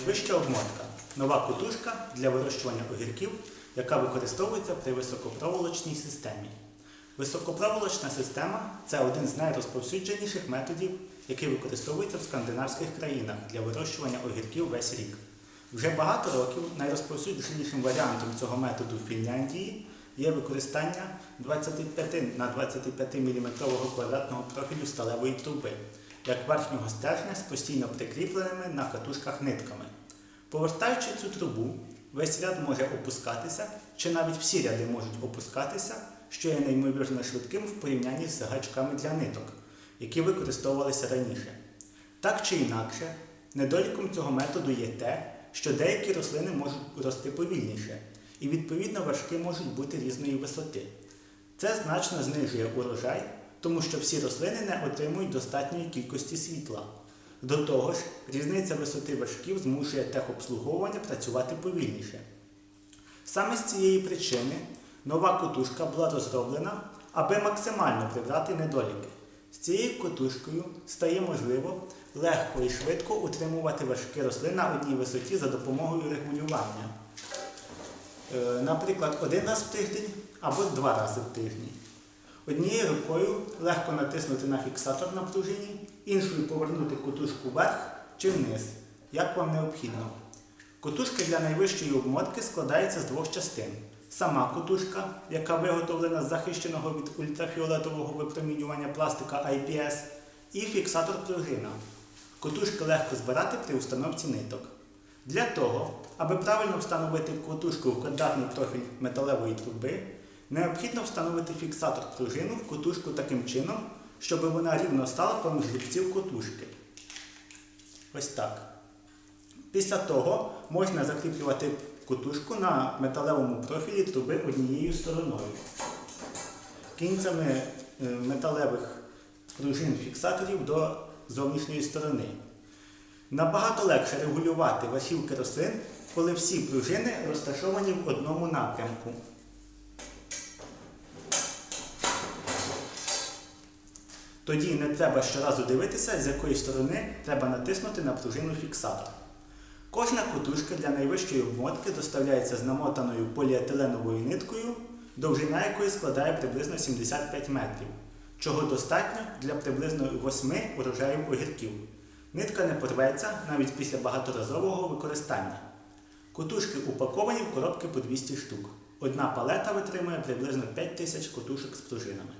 Вища обмотка нова кутушка для вирощування огірків, яка використовується при високопроволочній системі. Високопроволочна система це один з найрозповсюдженіших методів, який використовується в скандинавських країнах для вирощування огірків весь рік. Вже багато років найрозповсюдженішим варіантом цього методу в Фінляндії є використання 25 на 25 мм квадратного профілю сталевої труби, як верхнього стержня з постійно прикріпленими на катушках нитками. Повертаючи цю трубу, весь ряд може опускатися, чи навіть всі ряди можуть опускатися, що є неймовірно швидким в порівнянні з гачками для ниток, які використовувалися раніше. Так чи інакше, недоліком цього методу є те, що деякі рослини можуть рости повільніше, і відповідно вершки можуть бути різної висоти. Це значно знижує урожай, тому що всі рослини не отримують достатньої кількості світла. До того ж, різниця висоти вершків змушує техобслуговування працювати повільніше. Саме з цієї причини нова котушка була розроблена, аби максимально прибрати недоліки. З цією котушкою стає можливо легко і швидко утримувати вершки рослин на одній висоті за допомогою регулювання. Е, Наприклад, один раз в тиждень або два рази в тиждень. Однією рукою легко натиснути на фіксатор на пружині, іншою повернути котушку вверх чи вниз, як вам необхідно. Котушка для найвищої обмотки складається з двох частин. Сама котушка, яка виготовлена з захищеного від ультрафіолетового випромінювання пластика IPS, і фіксатор пружина. Котушки легко збирати при установці ниток. Для того, аби правильно встановити котушку в квадратний профіль металевої труби, необхідно встановити фіксатор пружину в котушку таким чином, щоб вона рівно стала поміж зубців котушки. Ось так. Після того можна закріплювати котушку на металевому профілі труби однією стороною. Кінцями е, металевих пружин фіксаторів до зовнішньої сторони. Набагато легше регулювати верхівки рослин, коли всі пружини розташовані в одному напрямку. Тоді не треба щоразу дивитися, з якої сторони треба натиснути на пружину фіксатор. Кожна котушка для найвищої обмотки доставляється з намотаною поліетиленовою ниткою, довжина якої складає приблизно 75 метрів, чого достатньо для приблизно 8 урожаїв огірків. Нитка не порветься навіть після багаторазового використання. Котушки упаковані в коробки по 200 штук. Одна палета витримує приблизно 5000 котушок з пружинами.